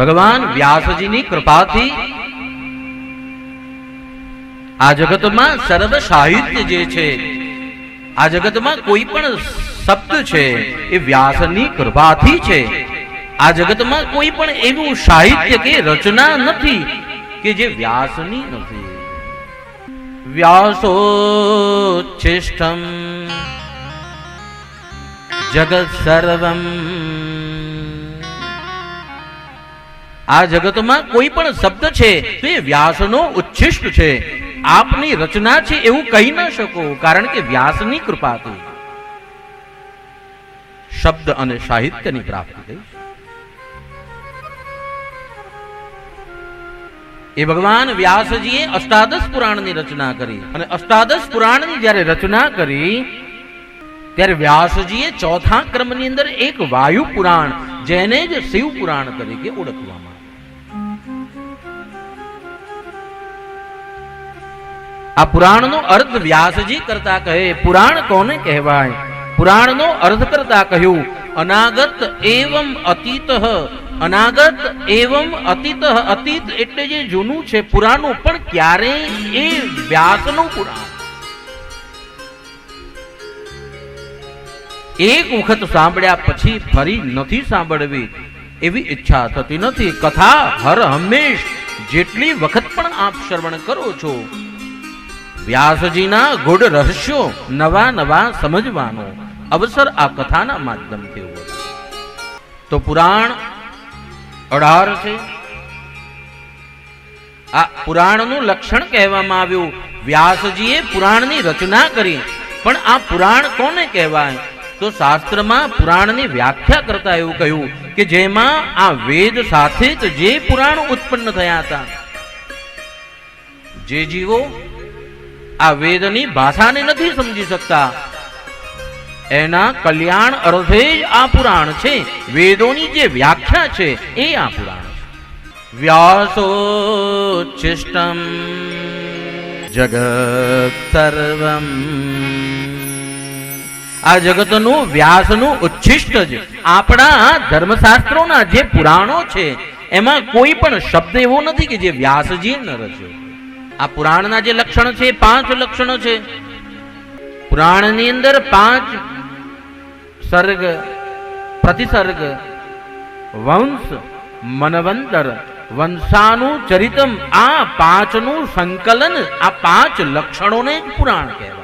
ભગવાન વ્યાસજીની કૃપાથી આ જગતમાં સર્વ સાહિત્ય જે છે, આ જગતમાં કોઈ પણ શબ્દ છે, એ વ્યાસની કૃપાથી છે. આ જગતમાં કોઈ પણ એવું સાહિત્ય કે રચના નથી કે જે વ્યાસની નથી. વ્યાસોચ્છિષ્ટમ જગત સર્વમ આ જગતમાં કોઈ પણ શબ્દ છે તે વ્યાસનો ઉચ્છિષ્ટ છે. આપની રચના છે એવું કહી ન શકો, કારણ કે વ્યાસની કૃપાથી શબ્દ અને સાહિત્યની પ્રાપ્તિ થઈ. એ ભગવાન વ્યાસજીએ અષ્ટાદશ પુરાણની રચના કરી. અને અષ્ટાદશ પુરાણની જ્યારે રચના કરી, ત્યારે વ્યાસજીએ ચોથા ક્રમની અંદર એક વાયુ પુરાણ જેને જ શિવ પુરાણ તરીકે ઓળખવામાં આ પુરાણનો અર્થ વ્યાસજી કરતા કહે, પુરાણ કોને કહેવાય? પુરાણનો અર્થ કરતા કહ્યું, અનાગત એવમ અતીત, અનાગત એવમ અતીત અતીત એટલે જે જૂનું છે પુરાણું પણ ક્યારે એ વ્યાસનું પુરાણ. એક વખત સાંભળ્યા પછી ફરી નથી સાંભળવી. એવી ઈચ્છા થતી નથી. કથા હર હંમેશ જેટલી વખત પણ આપ શ્રવણ કરો છો. વ્યાસજીના ગુડ રહસ્યો નવા નવા સમજવાનો અવસર આ કથાના માધ્યમથી ઊભો તો પુરાણ અઢાર છે. આ પુરાણનું લક્ષણ કહેવામાં આવ્યું. વ્યાસજીએ પુરાણની રચના કરી, પણ આ પુરાણ કોને કહેવાય? તો શાસ્ત્રમાં પુરાણની વ્યાખ્યા કરતા એવું કહ્યું કે જેમાં આ વેદ સાથે જ જે પુરાણ ઉત્પન્ન થયા હતા. જે જીવો આ વેદની ભાષાને નથી સમજી શકતા. એના કલ્યાણ અર્થે જ આ પુરાણ છે. વેદોની જે વ્યાખ્યા છે એ આ પુરાણ છે. વ્યાસોચ્છિષ્ટમ જગત સર્વમ આ જગતનું વ્યાસનું ઉચ્છિષ્ટ જ આપણા ધર્મશાસ્ત્રોના જે પુરાણો છે, એમાં કોઈ પણ શબ્દ એવો નથી કે જે વ્યાસજી ન રચ્યો આ પુરાણના જે લક્ષણ છે પાંચ લક્ષણો છે. પુરાણની અંદર પાંચ સર્ગ, પ્રતિસર્ગ, વંશ, મનવંતર વંશાનું ચરિતમ આ પાંચનું સંકલન, આ પાંચ લક્ષણોને પુરાણ કહેવાય.